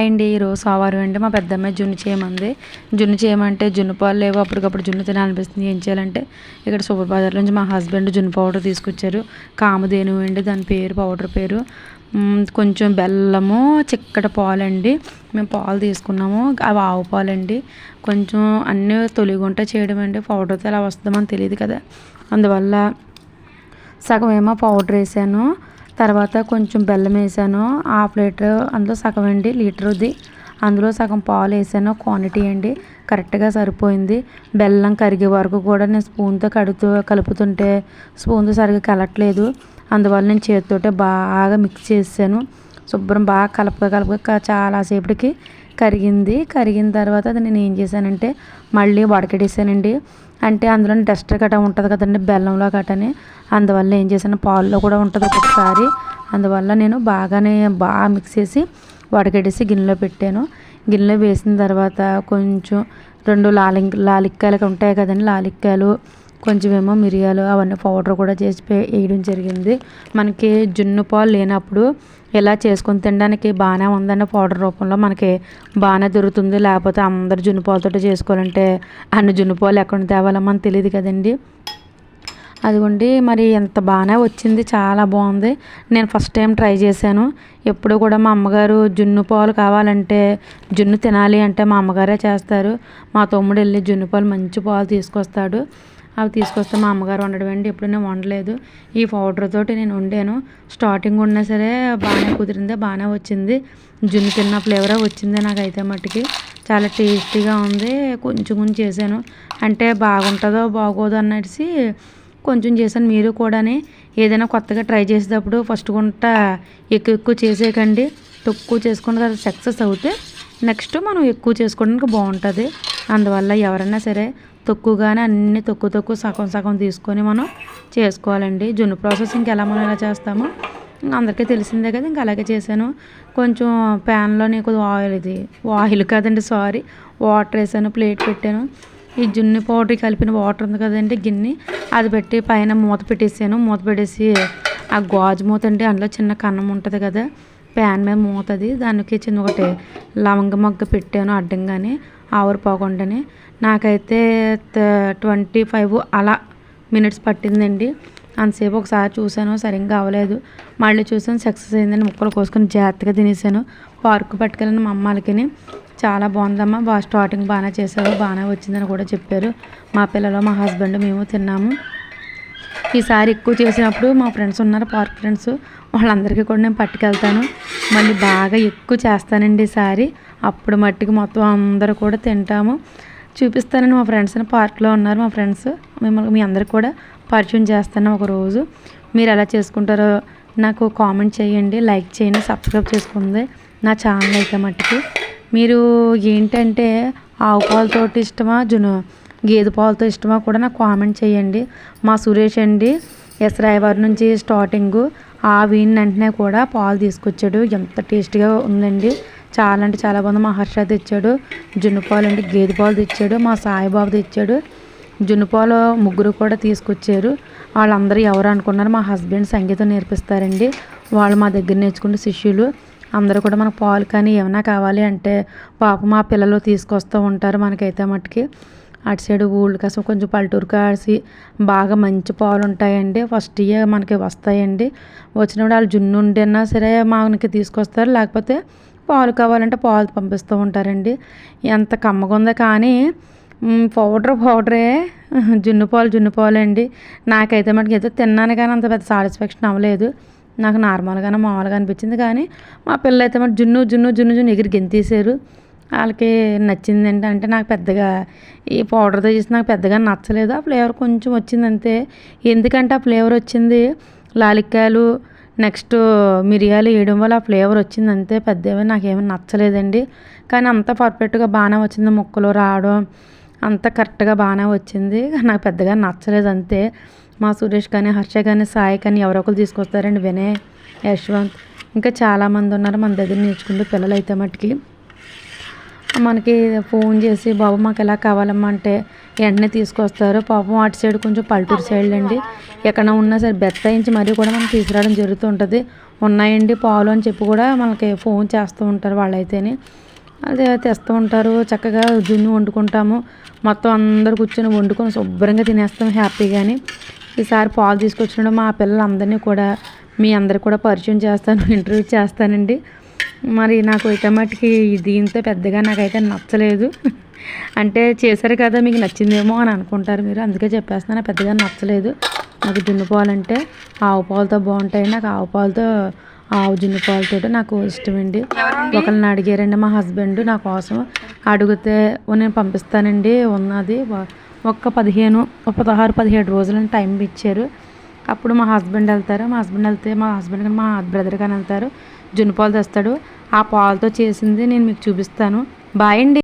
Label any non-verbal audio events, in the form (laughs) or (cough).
Hi అండి ఈరోజు సోమవారం అండి. మా పెద్దమ్మాయి జున్ను చేయమంది. జున్ను చేయమంటే జున్ను పాలు లేవు. అప్పటికప్పుడు జున్ను తినాలనిపిస్తుంది. ఏం చేయాలంటే ఇక్కడ సూపర్ బజార్ నుంచి మా హస్బెండ్ జున్ను పౌడర్ తీసుకొచ్చారు. కామధేను అండి. దాని పేరు పౌడర్ పేరు. కొంచెం బెల్లము చిక్కటి పాలు అండి మేము పాలు తీసుకున్నాము. అవి ఆవు పాలు అండి కొంచెం అన్నీ తొలిగుంట చేయడం అండి. పౌడర్తో ఎలా వస్తుందో మనకు తెలియదు కదా. అందువల్ల సగం ఏమో పౌడర్ వేసాను. తర్వాత కొంచెం బెల్లం వేసాను. హాఫ్ లీటర్ అందులో సగం అండి లీటర్ది. అందులో సగం పాలు వేసాను. క్వాంటిటీ అండి కరెక్ట్గా సరిపోయింది. బెల్లం కరిగే వరకు కూడా నేను స్పూన్తో కడుతూ కలుపుతుంటే స్పూన్తో సరిగ్గా కలట్లేదు. అందువల్ల నేను చేతితోటే బాగా మిక్స్ చేసాను. శుభ్రం బాగా కలపగా కలపక చాలాసేపటికి కరిగింది. కరిగిన తర్వాత అది నేను ఏం చేశానంటే మళ్ళీ వడకడేసానండి. అంటే అందులో డస్ట్ గట్రా ఉంటుంది కదండి బెల్లంలో గట్టని అందువల్ల ఏం చేశాను పాల్లో కూడా ఉంటుంది ఒక్కొక్కసారి. అందువల్ల నేను బాగానే బాగా మిక్స్ చేసి వడగడేసి గిన్నెలో పెట్టాను. గిన్నెలో వేసిన తర్వాత కొంచెం రెండు లాలి లాలిక్కాయలు ఉంటాయి కదండి లాలిక్కాయలు కొంచెమేమో మిరియాలు అవన్నీ పౌడర్ కూడా చేసి వేయడం జరిగింది. మనకి జున్ను పాలు లేనప్పుడు ఇలా చేసుకొని తినడానికి బాగానే ఉందన్న పౌడర్ రూపంలో మనకి బాగానే దొరుకుతుంది. లేకపోతే అందరు జున్ను పాలతో చేసుకోవాలంటే అన్ని జున్ను పాలు ఎక్కడ తేవాలో మనకు తెలియదు కదండి. అదిగోండి మరి ఎంత బాగానే వచ్చింది. చాలా బాగుంది. నేను ఫస్ట్ టైం ట్రై చేశాను. ఎప్పుడు కూడా మా అమ్మగారు జున్ను పాలు కావాలంటే జున్ను తినాలి అంటే మా అమ్మగారే చేస్తారు. మా తమ్ముడు వెళ్ళి జున్ను పాలు మంచి పాలు తీసుకొస్తాడు. అవి తీసుకొస్తే మా అమ్మగారు వండడం అండి ఎప్పుడు నేను వండలేదు. ఈ పౌడర్ తోటి నేను వండాను. స్టార్టింగ్ ఉన్నా సరే బాగానే కుదిరింది బాగానే వచ్చింది. జున్ను తిన్న ఫ్లేవరే వచ్చింది నాకైతే మట్టుకి చాలా టేస్టీగా ఉంది. కొంచెం కొంచెం చేశాను. అంటే బాగుంటుందో బాగోదో అన్నసి కొంచెం చేశాను. మీరు కూడానే ఏదైనా కొత్తగా ట్రై చేసేటప్పుడు ఫస్ట్ గుంట ఎక్కువ ఎక్కువ చేసేయకండి. తక్కువ చేసుకున్న తర్వాత సక్సెస్ అవుతే నెక్స్ట్ మనం ఎక్కువ చేసుకోవడానికి బాగుంటుంది. అందువల్ల ఎవరైనా సరే తక్కువగానే అన్ని తక్కువ తక్కువ సగం సగం తీసుకొని మనం చేసుకోవాలండి. జున్ను ప్రాసెస్ ఇంకా ఎలా మనం ఎలా చేస్తామో అందరికీ తెలిసిందే కదా ఇంకా అలాగే చేశాను. కొంచెం ప్యాన్లోని కొద్దిగా ఆయిల్ ఇది ఆయిల్ కాదండి సారీ వాటర్ వేసాను ప్లేట్ పెట్టాను. ఈ జున్ను పౌడర్ కలిపిన వాటర్ ఉంది కదండి గిన్నె అది పెట్టి పైన మూత పెట్టేసాను. మూత పెట్టేసి ఆ గాజు మూత అండి అందులో చిన్న కన్నం ఉంటుంది కదా ప్యాన్ మీద మూతది. దానికి చిన్న ఒకటి లవంగ మొగ్గ పెట్టాను అడ్డంగానే ఆవిరిపోకుండానే నాకైతే ట్వంటీ ఫైవ్ అలా మినిట్స్ పట్టిందండి. అంతసేపు ఒకసారి చూశాను సరిగ్గా అవ్వలేదు. మళ్ళీ చూసాను సక్సెస్ అయిందని ముక్కలు కోసుకొని జాగ్రత్తగా తినేసాను పార్కు పట్టుకెళ్ళిన మా అమ్మాలకి చాలా బాగుందమ్మా బాగా స్టార్టింగ్ బాగానే చేశారు బాగానే వచ్చిందని కూడా చెప్పారు. మా పిల్లలు మా హస్బెండ్ మేము తిన్నాము. ఈసారి ఎక్కువ చేసినప్పుడు మా ఫ్రెండ్స్ ఉన్నారు పార్క్ ఫ్రెండ్స్ వాళ్ళందరికీ కూడా నేను పట్టుకెళ్తాను. మళ్ళీ బాగా ఎక్కువ చేస్తానండి ఈసారి అప్పుడు మట్టికి మొత్తం అందరూ కూడా తింటాము. చూపిస్తానని మా ఫ్రెండ్స్ పార్క్లో ఉన్నారు మా ఫ్రెండ్స్. మిమ్మల్ని మీ అందరికి కూడా పరిచయం చేస్తాను ఒక రోజు మీరు ఎలా చేసుకుంటారో నాకు కామెంట్ చేయండి లైక్ చేయండి సబ్స్క్రైబ్ చేసుకుంది నా ఛానల్ అయితే మట్టికి. మీరు ఏంటంటే ఆవు పాలతో ఇష్టమా జును గేదె పాలతో ఇష్టమా కూడా నాకు కామెంట్ చేయండి. మా సురేష్ అండి ఎస్ రాయవారి నుంచి స్టార్టింగ్. ఆ వెంటనే కూడా పాలు తీసుకొచ్చాడు. ఎంత టేస్ట్గా ఉందండి. చాలా అంటే చాలా బాగుంది. మా హర్ష తెచ్చాడు. జున్ను పాలు గేదె పాలు తెచ్చాడు. మా సాయిబాబు తెచ్చాడు. జున్ను పాలు ముగ్గురు కూడా తీసుకొచ్చారు. వాళ్ళందరూ ఎవరు అనుకున్నారు మా హస్బెండ్ సంగీతం నేర్పిస్తారండి. వాళ్ళు మా దగ్గర నేర్చుకున్న శిష్యులు. అందరూ కూడా మనకు పాలు కానీ ఏమైనా కావాలి అంటే పాప మా పిల్లలు తీసుకొస్తూ ఉంటారు మనకైతే మట్టుకి అటు సైడ్ ఊళ్ళు కోసం కొంచెం పల్లెటూరు కాసి బాగా మంచి పాలు ఉంటాయండి. ఫస్ట్ ఇయర్ మనకి వస్తాయండి. వచ్చినప్పుడు వాళ్ళు జున్ను ఉండినా సరే మనకి తీసుకొస్తారు. లేకపోతే పాలు కావాలంటే పాలు పంపిస్తూ ఉంటారండి. ఎంత కమ్మగుందో కానీ పౌడర్ పౌడరే జున్ను పాలు జున్ను పాలు అండి నాకైతే మనకి ఏదో తిన్నాను కానీ అంత పెద్ద సాటిస్ఫాక్షన్ అవ్వలేదు. నాకు నార్మల్గానే మామూలుగా అనిపించింది కానీ మా పిల్లలు అయితే మరి జున్ను జున్ను జున్ను జున్ను ఎగిరి గెంతేసారు వాళ్ళకి నచ్చింది ఏంటి అంటే నాకు పెద్దగా ఈ పౌడర్తో చేసి నాకు పెద్దగా నచ్చలేదు. ఆ ఫ్లేవర్ కొంచెం వచ్చింది అంతే. ఎందుకంటే ఆ ఫ్లేవర్ వచ్చింది లాలిక్కాయలు నెక్స్ట్ మిరియాలు వేయడం వల్ల ఆ ఫ్లేవర్ వచ్చింది అంతే. పెద్దవి నాకేమీ నచ్చలేదండి. కానీ అంత పర్ఫెక్ట్గా బాగానే వచ్చింది ముక్కలు రావడం. అంత కరెక్ట్గా బాగానే వచ్చింది. నాకు పెద్దగా నచ్చలేదు అంతే. మా సురేష్ కానీ హర్ష కానీ సాయి కానీ ఎవరో ఒకరు తీసుకొస్తారండి వినయ్ యశ్వంత్. ఇంకా చాలామంది ఉన్నారు మన దగ్గర నేర్చుకుంటూ పిల్లలు అయితే మట్టుకి మనకి ఫోన్ చేసి బాబు మాకు ఎలా కావాలమ్మా? అంటే వెంటనే తీసుకొస్తారు. పాపం అటు సైడ్ కొంచెం పల్లెటూరు సైడ్ అండి. ఎక్కడ ఉన్నా సరే బెత్తాయించి మరీ కూడా మనం తీసుకురావడం జరుగుతూ ఉంటుంది ఉన్నాయండి పాలు అని చెప్పి కూడా మనకి ఫోన్ చేస్తూ ఉంటారు వాళ్ళైతేనే. అదే తెస్తూ ఉంటారు. చక్కగా జున్ను వండుకుంటాము. మొత్తం అందరు కూర్చొని వండుకొని శుభ్రంగా తినేస్తాం హ్యాపీగాని. ఈసారి పాలు తీసుకొచ్చినప్పుడు మా పిల్లలందరినీ కూడా మీ అందరికి కూడా పరిచయం చేస్తాను (laughs) ఇంటర్వ్యూ చేస్తానండి. మరి నాకు అయితే మట్టుకి దీంతో పెద్దగా నాకైతే నచ్చలేదు. అంటే చేశారు కదా మీకు నచ్చిందేమో అని అనుకుంటారు మీరు. అందుకే చెప్పేస్తున్నాను పెద్దగా నచ్చలేదు. నాకు జున్ను పాలు అంటే ఆవు పాలతో బాగుంటాయి. నాకు ఆవు పాలతో ఆవు జున్ను పాలతో నాకు ఇష్టమండి ఒకరిని అడిగారండి మా హస్బెండ్ నా కోసం. అడిగితే నేను పంపిస్తానండి ఉన్నది ఒక్క పదిహేను ఒక పదహారు పదిహేడు రోజులని టైం ఇచ్చారు. అప్పుడు మా హస్బెండ్ వెళ్తారు. మా హస్బెండ్ వెళ్తే మా హస్బెండ్ కానీ మా బ్రదర్ కానీ వెళ్తారు. జున్ను పాలు తెస్తాడు. ఆ పాలతో చేసింది నేను మీకు చూపిస్తాను. బాయ్ అండి.